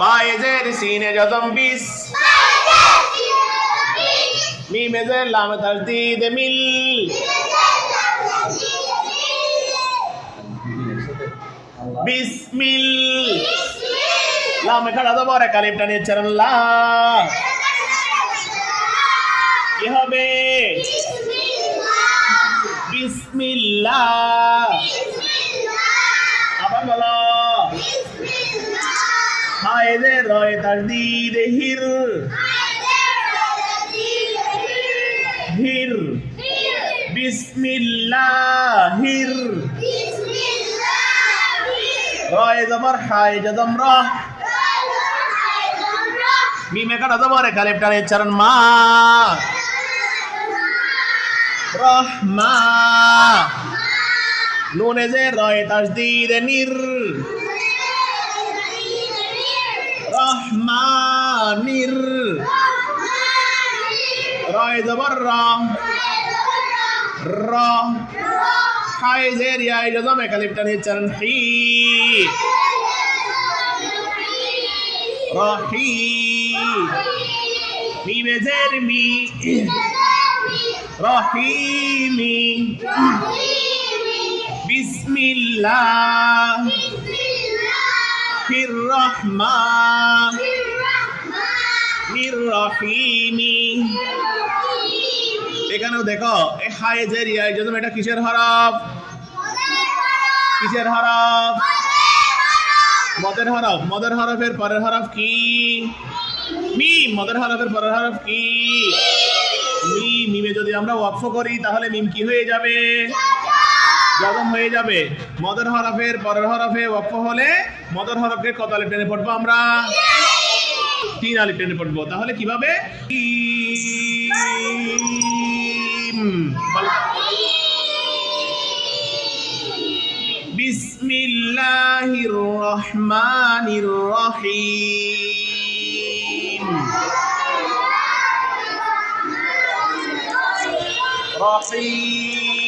বায়েজের সিনে যদম বিস মিমেজের লাম তাসদিদ মিল। বিসমিল। লাম খাড়া তো বড় কালিমটা নিচ্ছেন কি হবে? বিসমিল্লাহ হায়দে রয় তাসদিদ হির। হির। বিসমিল্লাহির। রয় জবর হায় জদম রহ মিমে কাটা জবরে কালিফটা নিচ্ছেন মা। রহমা। নুনে যে রয় তাসদিদ নির। রহমানির রয় জবর র র হায় জের ইয়াই জদমে কালিফটা নিচ্ছেন হি রহি মিমে জের মি রহিমি বিসমিল্লাহ রহমান রহিমি। এখানেও দেখো এই হায় জের ইয়াই জদম এটা কিসের হরফ? কিসের হরফ? মদের হরফ। মদের হরফের পরের হরফ কি? মিম। মদের হরফের পরের হরফ কি? মিম। মিমে যদি আমরা ওয়াকফ করি, তাহলে মিম কি হয়ে যাবে? জগম হয়ে যাবে। মদের হরফের পরের হরফে ওয়াকফ হলে মদের হরফকে কত টেনে পড়ব আমরা। তিন আলিফ টেনে পড়ব। তাহলে কীভাবে। বিসমিল্লাহির রহমানির রহিম। রহিম।